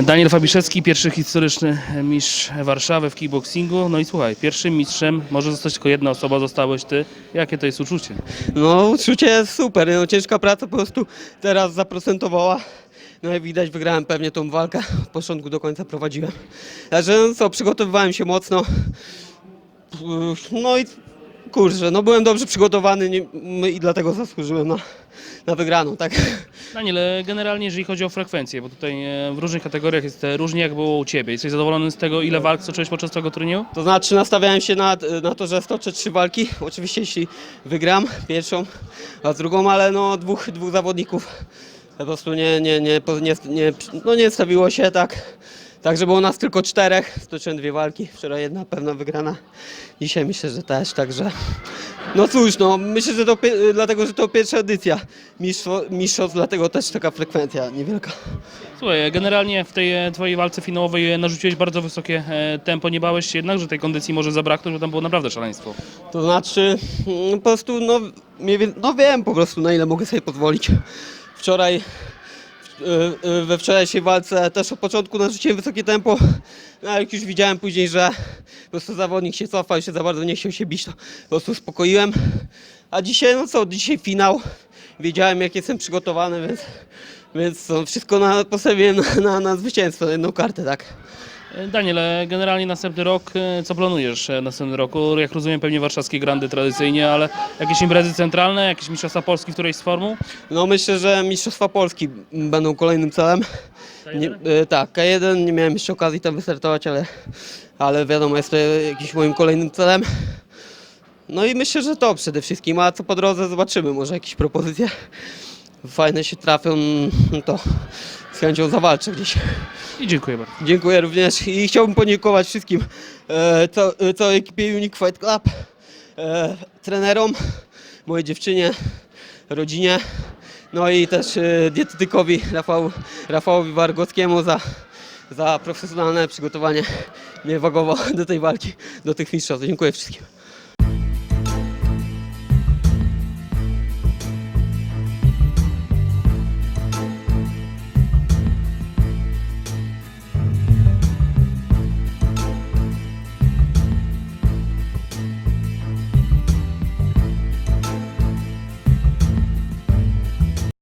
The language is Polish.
Daniel Fabiszewski, pierwszy historyczny mistrz Warszawy w kickboxingu. No i słuchaj, pierwszym mistrzem może zostać tylko jedna osoba, zostałeś ty. Jakie to jest uczucie? No, uczucie jest super. No, ciężka praca po prostu teraz zaprocentowała. No i widać, wygrałem pewnie tą walkę. Od początku do końca prowadziłem. Także no co, przygotowywałem się mocno. No i kurczę, no byłem dobrze przygotowany nie, i dlatego zasłużyłem na, na wygraną, tak? Daniel, e, generalnie jeżeli chodzi o frekwencję, bo tutaj e, w różnych kategoriach jest e, różnie jak było u Ciebie. Jesteś zadowolony z tego, ile walk stoczyłeś podczas tego turnieju? To znaczy nastawiałem się na, na to, że stoczę trzy walki. Oczywiście jeśli wygram pierwszą, a drugą, ale no dwóch, dwóch zawodników po prostu nie, nie, nie, nie, nie, no nie stawiło się tak. Także było nas tylko czterech, stoczyłem dwie walki. Wczoraj jedna pewna wygrana, dzisiaj myślę, że też, także no cóż, no myślę, że to pie- dlatego, że to pierwsza edycja mistrzostw, mistrzostw, dlatego też taka frekwencja niewielka. Słuchaj, generalnie w tej e, Twojej walce finałowej e, narzuciłeś bardzo wysokie e, tempo. Nie bałeś się jednak, że tej kondycji może zabraknąć, bo tam było naprawdę szaleństwo. To znaczy, mm, po prostu, no, mniej wie- no wiem po prostu, na ile mogę sobie pozwolić. Wczoraj, we wczorajszej walce też od początku narzuciłem wysokie tempo, no, ale jak już widziałem później, że po prostu zawodnik się cofa i się za bardzo nie chciał się bić, to po prostu uspokoiłem. A dzisiaj, no co, dzisiaj finał, wiedziałem jak jestem przygotowany, więc, więc wszystko na, postawiłem na, na, na zwycięstwo, na jedną kartę, tak. Daniel, generalnie następny rok, e, co planujesz e, następnym roku? Jak rozumiem, pewnie warszawskie grandy tradycyjnie, ale jakieś imprezy centralne, jakieś mistrzostwa Polski w którejś z formą? No myślę, że Mistrzostwa Polski będą kolejnym celem. Nie, e, tak, K1 nie miałem jeszcze okazji tam wystartować, ale, ale wiadomo, jest to jakiś moim kolejnym celem. No i myślę, że to przede wszystkim, a co po drodze zobaczymy, może jakieś propozycje fajne się trafią, no to z chęcią zawalczę gdzieś. I dziękuję bardzo. Dziękuję również i chciałbym podziękować wszystkim, e, e, całej ekipie Unique Fight Club, e, trenerom, mojej dziewczynie, rodzinie, no i też e, dietetykowi Rafał, Rafałowi Wargockiemu za, za profesjonalne przygotowanie mnie wagowo do tej walki, do tych mistrzostw. Dziękuję wszystkim.